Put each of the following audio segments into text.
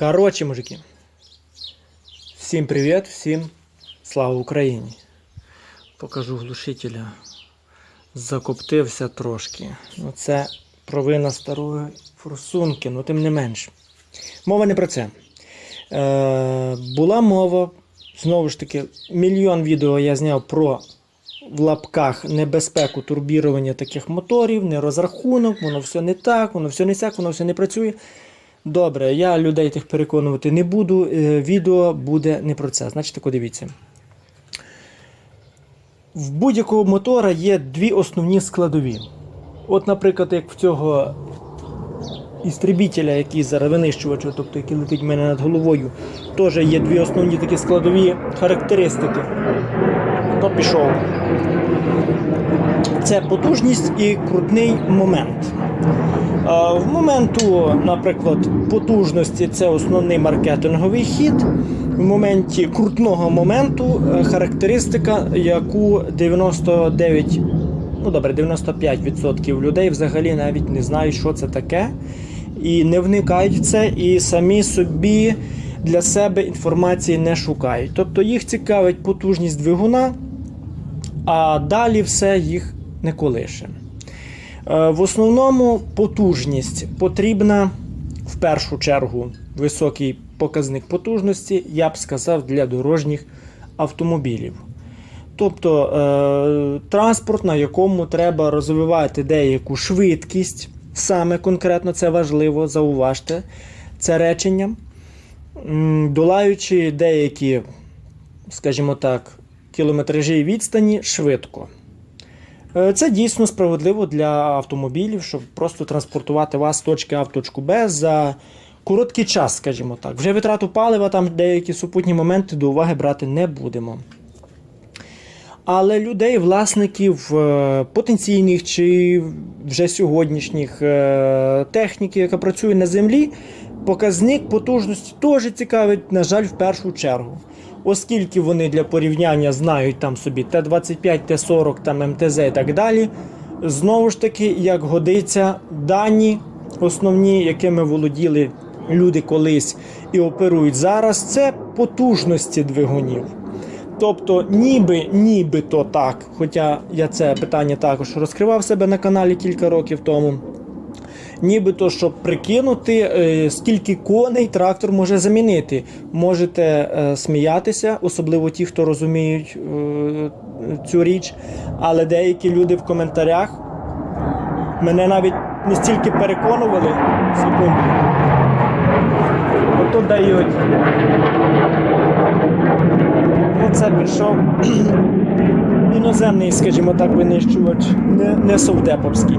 Коротше, мужики. Всім привіт, всім слава Україні. Покажу глушителя. Закоптився трошки. Ну, це провина старої форсунки, ну тим не менш. Мова не про це. Е, була мова, знову ж таки, мільйон відео я зняв про в лапках небезпеку турбірування таких моторів, не воно все не так, воно все не сяк, воно все не працює. Добре, я людей тих переконувати не буду. е, Відео буде не про це. Значить, тако дивіться. В будь-якого мотора є дві основні складові. От, наприклад, як в цього істребітеля, який зараз винищувач, тобто який летить в мене над головою, теж є дві основні такі складові характеристики. То пішов. Це потужність і крутний момент. В моменту, наприклад, потужності це основний маркетинговий хід. В моменті крутного моменту е, характеристика, яку 99, ну добре, 95% людей взагалі навіть не знають, що це таке, і не вникають в це, і самі собі для себе інформації не шукають. Тобто їх цікавить потужність двигуна, а далі все їх не колише. Е, В основному потужність потрібна в першу чергу високий показник потужності, я б сказав, для дорожніх автомобілів. Тобто е, транспорт, на якому треба розвивати деяку швидкість, саме конкретно це важливо, зауважте це речення, долаючи деякі, скажімо так, кілометражі відстані швидко. Е, Це дійсно справедливо для автомобілів, щоб просто транспортувати вас з точки А в точку Б за короткий час, скажімо так. Вже витрату палива, там деякі супутні моменти до уваги брати не будемо. Але людей, власників е, потенційних чи вже сьогоднішніх е, техніки, яка працює на землі, показник потужності теж цікавить, на жаль, в першу чергу. Оскільки вони для порівняння знають там собі Т-25, Т-40, там МТЗ і так далі. Знову ж таки, як годиться, дані основні, якими володіли люди колись і оперують зараз, це потужності двигунів. Тобто, ніби, нібито так, хоча я це питання також розкривав себе на каналі кілька років тому. Нібито, щоб прикинути, е, скільки коней трактор може замінити. Можете е, сміятися, особливо ті, хто розуміють е, цю річ. Але деякі люди в коментарях мене навіть не стільки переконували. Секунду. Ото дають. Ну, це пішов іноземний, скажімо так, винищувач, не, не совдеповський.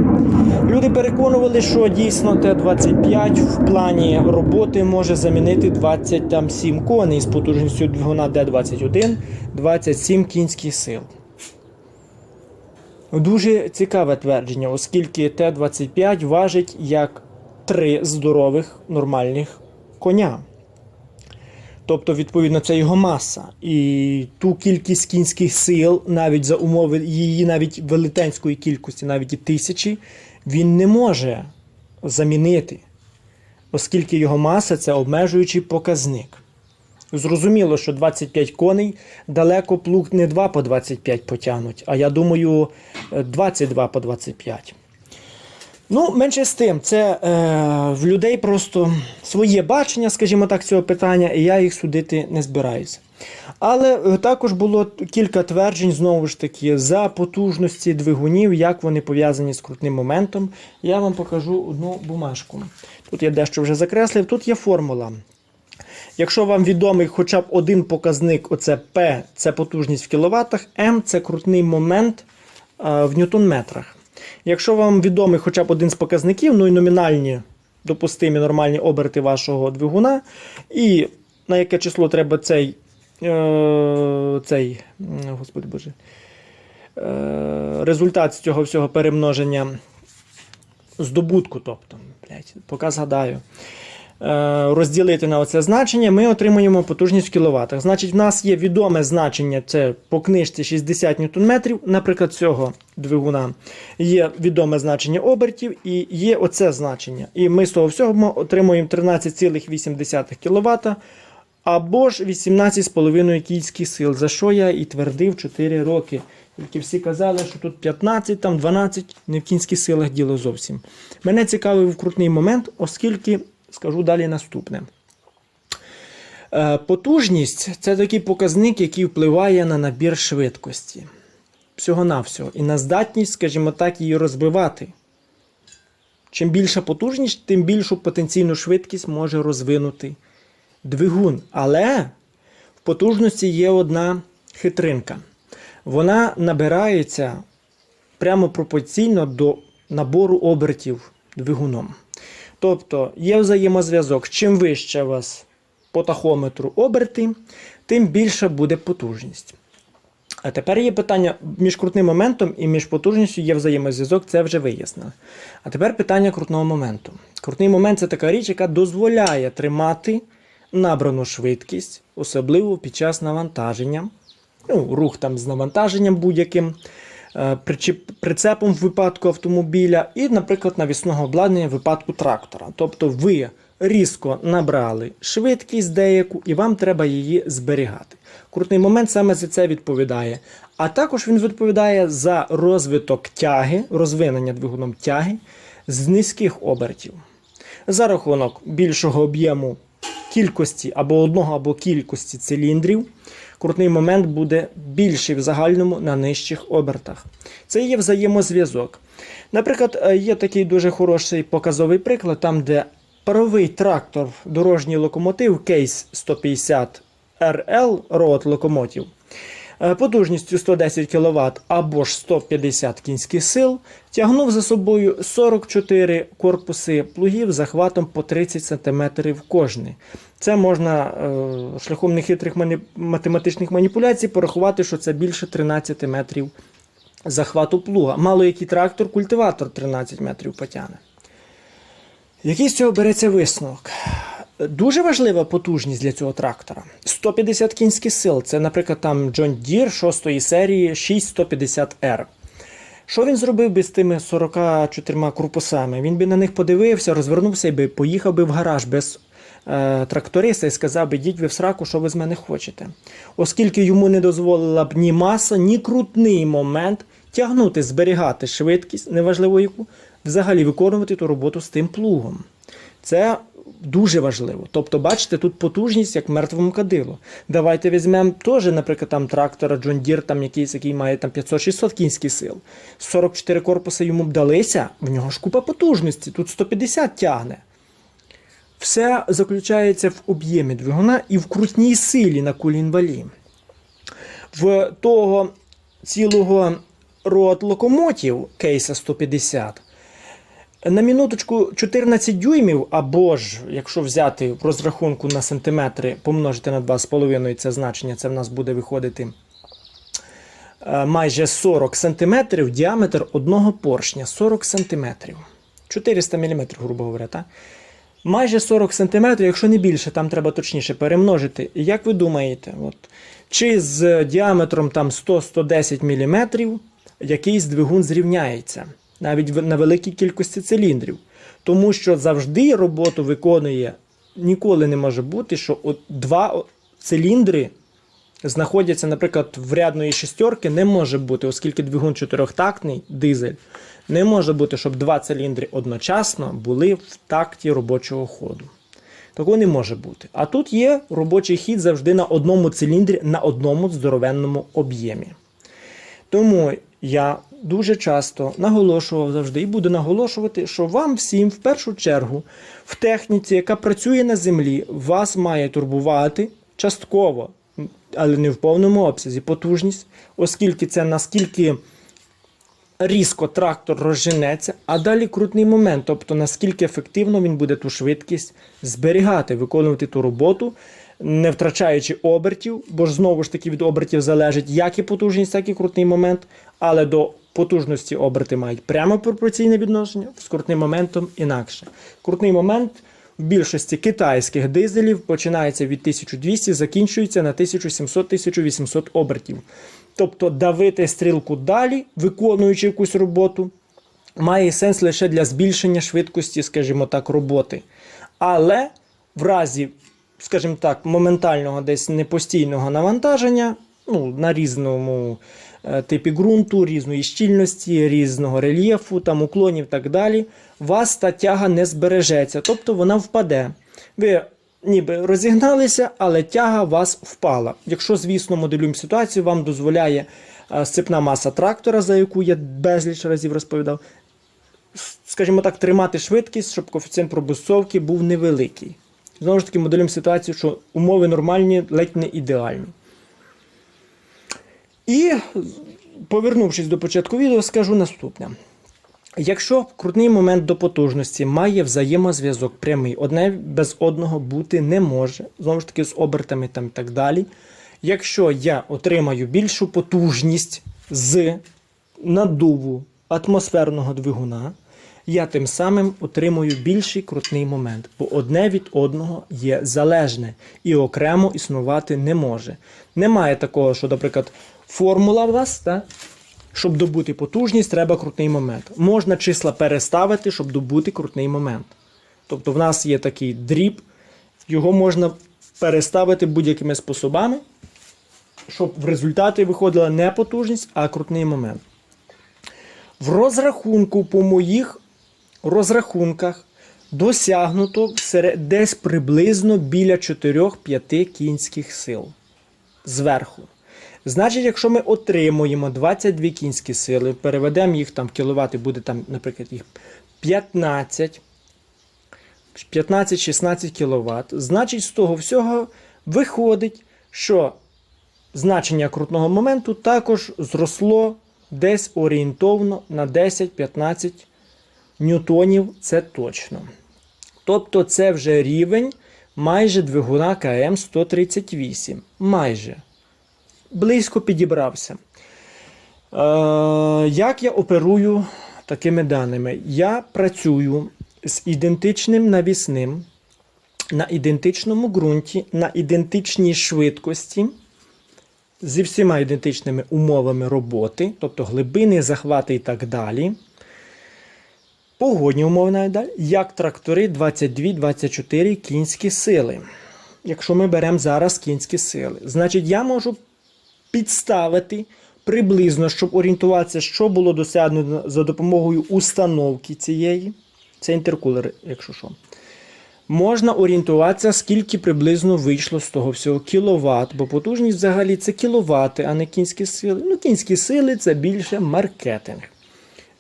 Люди переконували, що дійсно Т-25 в плані роботи може замінити 27 коней з потужністю двигуна Д-21, 27 кінських сил. Дуже цікаве твердження, оскільки Т-25 важить як три здорових нормальних коня. Тобто, відповідно, це його маса. І ту кількість кінських сил, навіть за умови її навіть велетенської кількості, навіть і тисячі, він не може замінити, оскільки його маса це обмежуючий показник. Зрозуміло, що 25 коней далеко плуг не 2 по 25 потягнуть, а я думаю, 22 по 25. Ну, менше з тим, це е, в людей просто своє бачення, скажімо так, цього питання, і я їх судити не збираюся. Але е, також було кілька тверджень, знову ж таки, за потужності двигунів, як вони пов'язані з крутним моментом. Я вам покажу одну бумажку. Тут я дещо вже закреслив, тут є формула. Якщо вам відомий хоча б один показник, оце P це потужність в кіловатах, М це крутний момент е, в ньютон-метрах. Якщо вам відомий хоча б один з показників, ну і номінальні допустимі нормальні оберти вашого двигуна, і на яке число треба цей, е, цей господи Боже, е, результат з цього всього перемноження здобутку, тобто, блядь, поки згадаю. Розділити на оце значення, ми отримуємо потужність в кіловатах. Значить, в нас є відоме значення, це по книжці 60 Нм, наприклад, цього двигуна. Є відоме значення обертів і є оце значення. І ми з того всього отримуємо 13,8 кВт або ж 18,5 кінських сил, за що я і твердив 4 роки. Тільки всі казали, що тут 15, там 12, не в кінських силах діло зовсім. Мене цікавив крутний момент, оскільки скажу далі наступне. Е, Потужність це такий показник, який впливає на набір швидкості. Всього-навсього. І на здатність, скажімо так, її розбивати. Чим більша потужність, тим більшу потенційну швидкість може розвинути двигун. Але в потужності є одна хитринка. Вона набирається прямо пропорційно до набору обертів двигуном. Тобто є взаємозв'язок. Чим вище у вас по тахометру оберти, тим більша буде потужність. А тепер є питання між крутним моментом і між потужністю є взаємозв'язок, це вже вияснили. А тепер питання крутного моменту. Крутний момент це така річ, яка дозволяє тримати набрану швидкість, особливо під час навантаження. Ну, рух там з навантаженням будь-яким, прицепом в випадку автомобіля, і, наприклад, навісного обладнання в випадку трактора. Тобто ви різко набрали швидкість деяку, і вам треба її зберігати. Крутний момент саме за це відповідає. А також він відповідає за розвиток тяги, розвинення двигуном тяги з низьких обертів. За рахунок більшого об'єму кількості або одного або кількості циліндрів, крутний момент буде більший в загальному на нижчих обертах. Це є взаємозв'язок. Наприклад, е, є такий дуже хороший показовий приклад, там, де паровий трактор, дорожній локомотив Кейс 150 RL Road локомотив е, потужністю 110 кВт або ж 150 кінських сил тягнув за собою 44 корпуси плугів захватом по 30 см кожний. Це можна е, шляхом нехитрих математичних маніпуляцій порахувати, що це більше 13 метрів захвату плуга. Мало який трактор, культиватор 13 метрів потягне. Який з цього береться висновок? Дуже важлива потужність для цього трактора. 150 кінських сил. Це, наприклад, там John Deere 6 серії 6150R. Що він зробив би з тими 44 корпусами? Він би на них подивився, розвернувся і би поїхав би в гараж без е, тракториста і сказав би, йдіть ви в сраку, що ви з мене хочете. Оскільки йому не дозволила б ні маса, ні крутний момент тягнути, зберігати швидкість, неважливо яку, взагалі виконувати ту роботу з тим плугом. Це дуже важливо. Тобто, бачите, тут потужність як мертвому кадилу. Давайте візьмемо теж, наприклад, там трактора John Deere, там якийсь, який має там 500-600 кінських сил. 44 корпуси йому б далися, в нього ж купа потужності, тут 150 тягне. Все заключається в об'ємі двигуна і в крутній силі на кулінвалі. В того цілого рот локомотів кейса 150 на минуточку 14 дюймів, або ж, якщо взяти в розрахунку на сантиметри, помножити на 2,5 це значення, це в нас буде виходити е, майже 40 сантиметрів діаметр одного поршня. 40 сантиметрів. 400 мм, грубо говоря, так? Майже 40 см, якщо не більше, там треба точніше перемножити. І Як ви думаєте, от, чи з діаметром там 100-110 мм якийсь двигун зрівняється навіть на великій кількості циліндрів? Тому що завжди роботу виконує, ніколи не може бути, що от два циліндри знаходяться, наприклад, в рядної шестерки, не може бути, оскільки двигун чотирьохтактний дизель, не може бути, щоб два циліндри одночасно були в такті робочого ходу. Такого не може бути. А тут є робочий хід завжди на одному циліндрі, на одному здоровенному об'ємі. Тому я дуже часто наголошував завжди і буду наголошувати, що вам всім в першу чергу в техніці, яка працює на землі, вас має турбувати частково, але не в повному обсязі потужність, оскільки це наскільки різко трактор розженеться, а далі крутний момент, тобто наскільки ефективно він буде ту швидкість зберігати, виконувати ту роботу, не втрачаючи обертів, бо ж знову ж таки від обертів залежить як і потужність, так і крутний момент, але до потужності оберти мають прямо пропорційне відношення, з крутним моментом інакше. Крутний момент в більшості китайських дизелів починається від 1200, закінчується на 1700-1800 обертів. Тобто давити стрілку далі, виконуючи якусь роботу, має сенс лише для збільшення швидкості, скажімо так, роботи. Але в разі, скажімо так, моментального десь непостійного навантаження, ну, на різному типі ґрунту, різної щільності, різного рельєфу, там уклонів так далі, вас та тяга не збережеться, тобто вона впаде. Ви ніби розігналися, але тяга вас впала. Якщо, звісно, моделюємо ситуацію, вам дозволяє е, сцепна маса трактора, за яку я безліч разів розповідав, скажімо так, тримати швидкість, щоб коефіцієнт пробусовки був невеликий. Знову ж таки, моделюємо ситуацію, що умови нормальні, ледь не ідеальні. І, повернувшись до початку відео, скажу наступне. Якщо крутний момент до потужності має взаємозв'язок прямий, одне без одного бути не може, знову ж таки, з обертами там і так далі. Якщо я отримаю більшу потужність з надуву атмосферного двигуна, я тим самим отримую більший крутний момент, бо одне від одного є залежне і окремо існувати не може. Немає такого, що, наприклад, формула у вас, так? щоб добути потужність, треба крутний момент. Можна числа переставити, щоб добути крутний момент. Тобто в нас є такий дріб, його можна переставити будь-якими способами, щоб в результаті виходила не потужність, а крутний момент. В розрахунку по моїх розрахунках досягнуто десь приблизно біля 4-5 кінських сил зверху. Значить, якщо ми отримуємо 22 кінські сили, переведемо їх там в кіловати, буде там, наприклад, їх 15, 15-16 кВт, значить, з того всього виходить, що значення крутного моменту також зросло десь орієнтовно на 10-15 ньютонів, це точно. Тобто це вже рівень майже двигуна КМ 138. Майже. Близько підібрався. Е, як я оперую такими даними? Я працюю з ідентичним навісним на ідентичному ґрунті, на ідентичній швидкості, зі всіма ідентичними умовами роботи, тобто глибини, захвати і так далі. Погодні умови навіть як трактори 22-24 кінські сили. Якщо ми беремо зараз кінські сили, значить я можу підставити приблизно, щоб орієнтуватися, що було досягнено за допомогою установки цієї. Це інтеркулер, якщо що. Можна орієнтуватися, скільки приблизно вийшло з того всього кіловат, бо потужність взагалі це кіловати, а не кінські сили. Ну, кінські сили це більше маркетинг.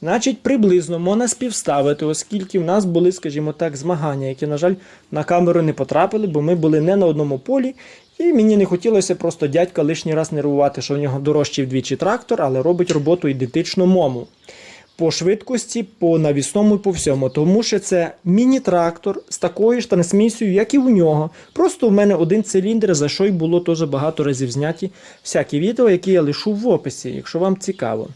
Значить, приблизно можна співставити, оскільки в нас були, скажімо так, змагання, які, на жаль, на камеру не потрапили, бо ми були не на одному полі. І мені не хотілося просто дядька лишній раз нервувати, що в нього дорожчий вдвічі трактор, але робить роботу ідентично мому. По швидкості, по навісному і по всьому. Тому що це міні-трактор з такою ж трансмісією, як і у нього. Просто в мене один циліндр, за що й було теж багато разів зняті всякі відео, які я лишу в описі, якщо вам цікаво.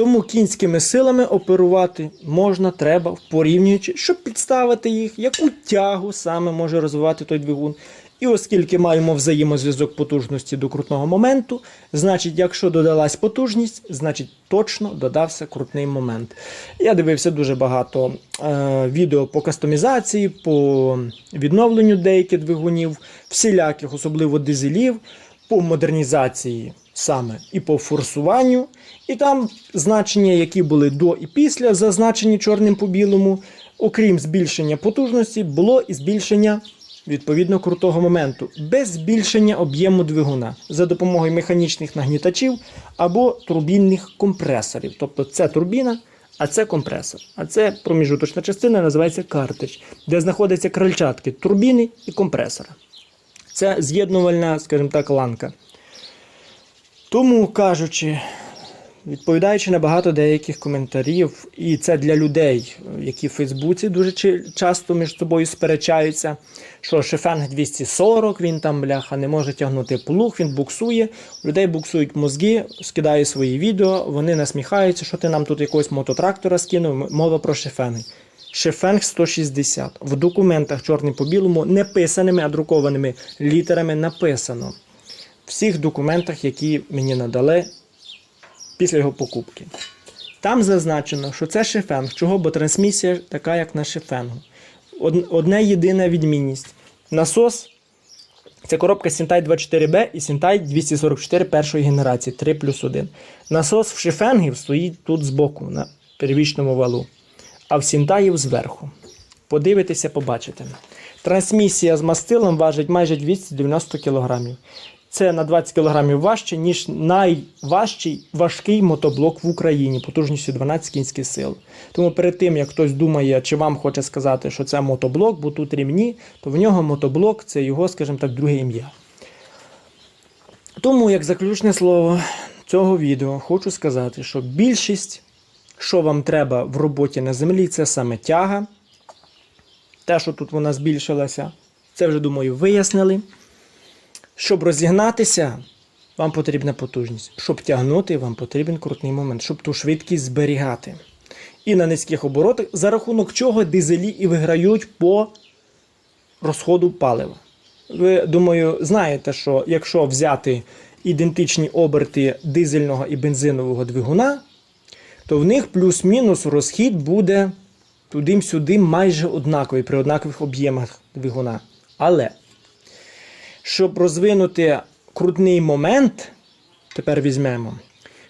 Тому кінськими силами оперувати можна, треба, порівнюючи, щоб підставити їх, яку тягу саме може розвивати той двигун. І оскільки маємо взаємозв'язок потужності до крутного моменту, значить, якщо додалась потужність, значить точно додався крутний момент. Я дивився дуже багато е, відео по кастомізації, по відновленню деяких двигунів, всіляких, особливо дизелів, по модернізації саме і по форсуванню. І там значення, які були до і після, зазначені чорним по білому, окрім збільшення потужності, було і збільшення відповідно крутого моменту, без збільшення об'єму двигуна за допомогою механічних нагнітачів або турбінних компресорів. Тобто це турбіна, а це компресор. А це проміжуточна частина, називається картридж, де знаходяться крильчатки турбіни і компресора. Це з'єднувальна, скажімо так, ланка. Тому кажучи, відповідаючи на багато деяких коментарів, і це для людей, які в Фейсбуці дуже часто між собою сперечаються, що Шефенг 240, він там, бляха, не може тягнути плуг, він буксує. У людей буксують мозги, скидаю свої відео, вони насміхаються, що ти нам тут якогось мототрактора скинув, мова про Шефенги. Шефенг 160. В документах чорним по білому, не писаними, а друкованими літерами написано. В всіх документах, які мені надали після його покупки. Там зазначено, що це шефенг. Чого? Бо трансмісія така, як на шефенгу. Од- Одне єдина відмінність. Насос це коробка Sentai 24B і Sentai 244 першої генерації 3 плюс 1. Насос в шифенгів стоїть тут збоку, на первічному валу, а в Сінтаїв зверху. Подивитися, побачите. Трансмісія з мастилом важить майже 290 кг. Це на 20 кг важче, ніж найважчий важкий мотоблок в Україні потужністю 12 кінських сил. Тому перед тим, як хтось думає, чи вам хоче сказати, що це мотоблок, бо тут рівні, то в нього мотоблок це його, скажімо так, друге ім'я. Тому, як заключне слово цього відео, хочу сказати, що більшість, що вам треба в роботі на землі, це саме тяга. Те, що тут вона збільшилася, це вже, думаю, вияснили. Щоб розігнатися, вам потрібна потужність. Щоб тягнути, вам потрібен крутний момент, щоб ту швидкість зберігати. І на низьких оборотах, за рахунок чого дизелі і виграють по розходу палива. Ви, думаю, знаєте, що якщо взяти ідентичні оберти дизельного і бензинового двигуна, то в них плюс-мінус розхід буде туди-сюди майже однаковий при однакових об'ємах двигуна. Але щоб розвинути крутний момент, тепер візьмемо,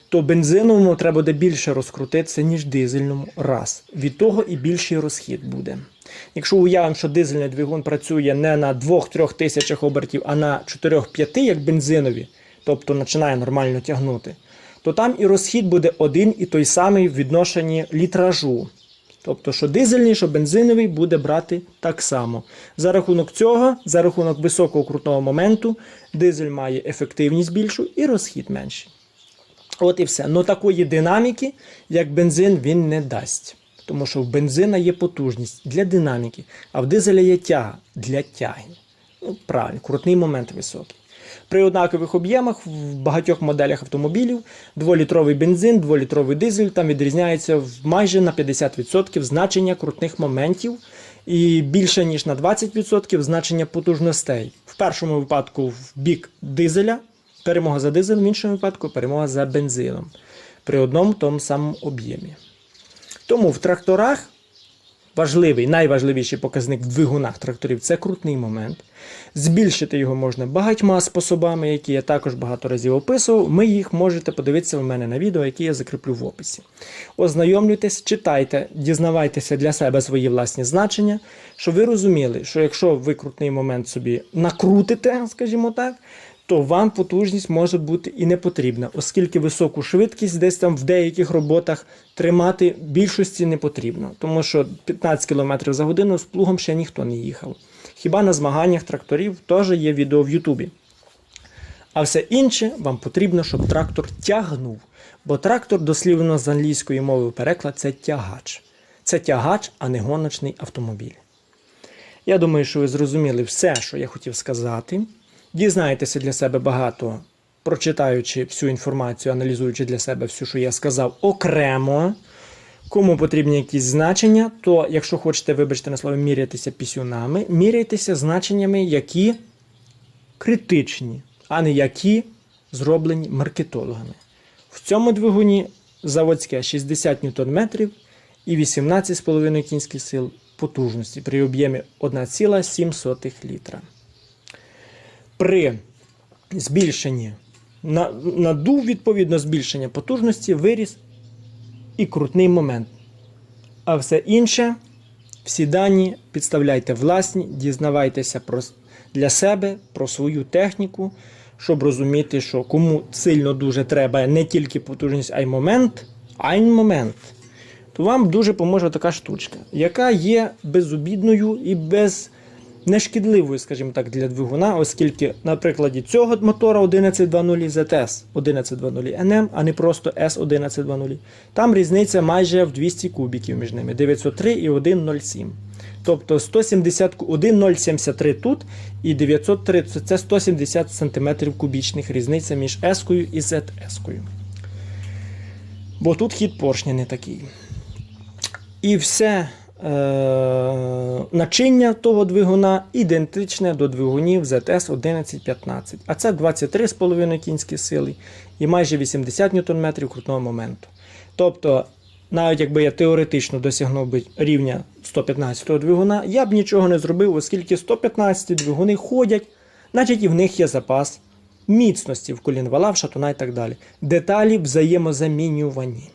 то бензиновому треба буде більше розкрутитися, ніж дизельному раз. Від того і більший розхід буде. Якщо уявимо, що дизельний двигун працює не на 2-3 тисячах обертів, а на 4-5, як бензинові, тобто починає нормально тягнути, то там і розхід буде один і той самий в відношенні літражу. Тобто, що дизельний, що бензиновий буде брати так само. За рахунок цього, за рахунок високого крутного моменту, дизель має ефективність більшу і розхід менший. От і все. Ну такої динаміки, як бензин, він не дасть. Тому що в бензина є потужність для динаміки, а в дизеля є тяга для тяги. Ну, правильно, крутний момент високий. При однакових об'ємах в багатьох моделях автомобілів 2-літровий бензин, 2-літровий дизель там відрізняється в майже на 50% значення крутних моментів і більше ніж на 20% значення потужностей. В першому випадку в бік дизеля перемога за дизелем, в іншому випадку перемога за бензином при одному тому самому об'ємі. Тому в тракторах важливий, найважливіший показник в двигунах тракторів це крутний момент. Збільшити його можна багатьма способами, які я також багато разів описував. Ми їх можете подивитися в мене на відео, які я закріплю в описі. Ознайомлюйтесь, читайте, дізнавайтеся для себе свої власні значення, щоб ви розуміли, що якщо ви крутний момент собі накрутите, скажімо так, то вам потужність може бути і не потрібна, оскільки високу швидкість десь там в деяких роботах тримати більшості не потрібно, тому що 15 км за годину з плугом ще ніхто не їхав. Хіба на змаганнях тракторів теж є відео в Ютубі. А все інше вам потрібно, щоб трактор тягнув. Бо трактор, дослівно з англійської мови переклад, це тягач. Це тягач, а не гоночний автомобіль. Я думаю, що ви зрозуміли все, що я хотів сказати. Дізнаєтеся для себе багато, прочитаючи всю інформацію, аналізуючи для себе все, що я сказав, окремо. Кому потрібні якісь значення, то якщо хочете, вибачте на слово, мірятися пісюнами, міряйтеся значеннями, які критичні, а не які зроблені маркетологами. В цьому двигуні заводське 60 Нм і 18,5 кінських сил потужності при об'ємі 1,7 літра. При збільшенні на- надув, відповідно, збільшення потужності, виріс і крутний момент. А все інше, всі дані підставляйте власні, дізнавайтеся про, для себе про свою техніку, щоб розуміти, що кому сильно дуже треба не тільки потужність, а й момент, а й момент. То вам дуже поможе така штучка, яка є безобідною і без нешкідливою, скажімо так, для двигуна, оскільки на прикладі цього мотора 1120 ZS 1120 NM, а не просто S1120, там різниця майже в 200 кубіків між ними 903 і 107. Тобто 170, 1,073 тут і 903 це- це 170 см кубічних різниця між S-кою і ZS-кою. Бо тут хід поршня не такий. І все начиння того двигуна ідентичне до двигунів ZS 1115. А це 23,5 кінські сили і майже 80 Нм крутного моменту. Тобто, навіть якби я теоретично досягнув би рівня 115-го двигуна, я б нічого не зробив, оскільки 115 двигуни ходять, значить і в них є запас міцності в колінвала, в шатуна і так далі. Деталі взаємозамінювані.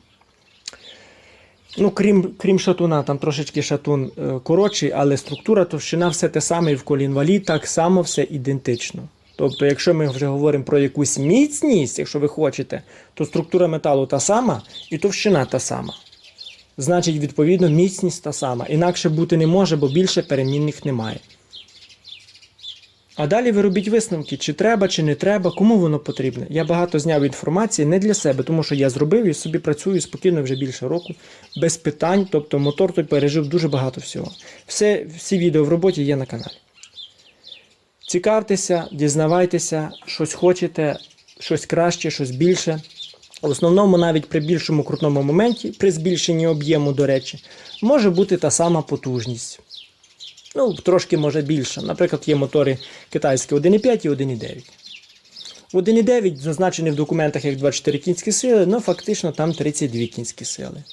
Ну, крім, крім шатуна, там трошечки шатун е, коротший, але структура, товщина все те саме і в колінвалі, так само все ідентично. Тобто, якщо ми вже говоримо про якусь міцність, якщо ви хочете, то структура металу та сама і товщина та сама. Значить, відповідно, міцність та сама. Інакше бути не може, бо більше перемінних немає. А далі ви робіть висновки, чи треба, чи не треба, кому воно потрібне. Я багато зняв інформації не для себе, тому що я зробив і собі працюю спокійно вже більше року, без питань. Тобто мотор той пережив дуже багато всього. Все, всі відео в роботі є на каналі. Цікавтеся, дізнавайтеся, щось хочете, щось краще, щось більше. В основному, навіть при більшому крутному моменті, при збільшенні об'єму, до речі, може бути та сама потужність. Ну, трошки може більше. Наприклад, є мотори китайські 1,5 і 1,9. 1,9 зазначений в документах як 24 кінські сили, але фактично там 32 кінські сили.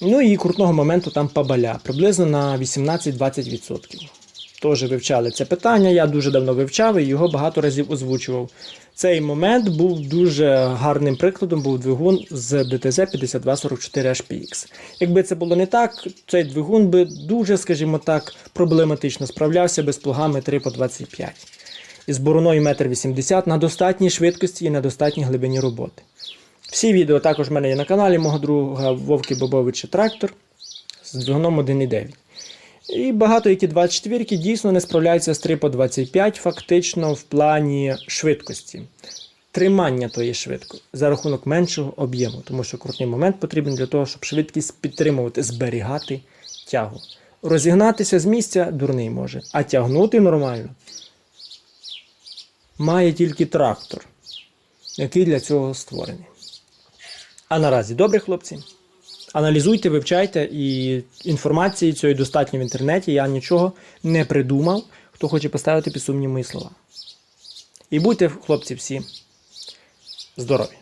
Ну і крутного моменту там пабаля, приблизно на 18-20%. Теж вивчали це питання, я дуже давно вивчав і його багато разів озвучував. Цей момент був дуже гарним прикладом, був двигун з ДТЗ 5244 HPX. Якби це було не так, цей двигун би дуже, скажімо так, проблематично справлявся без плугами 3 по 25 із бороною 1,80 м на достатній швидкості і на достатній глибині роботи. Всі відео також в мене є на каналі мого друга Вовки Бобовича Трактор з двигуном 1,9. І багато які 24-ки дійсно не справляються з 3 по 25 фактично в плані швидкості. Тримання тої швидко за рахунок меншого об'єму, тому що крутний момент потрібен для того, щоб швидкість підтримувати, зберігати тягу. Розігнатися з місця дурний може, а тягнути нормально має тільки трактор, який для цього створений. А наразі добре, хлопці. Аналізуйте, вивчайте, і інформації цієї достатньо в інтернеті. Я нічого не придумав, хто хоче поставити під сумнів мої слова. І будьте, хлопці, всі здорові!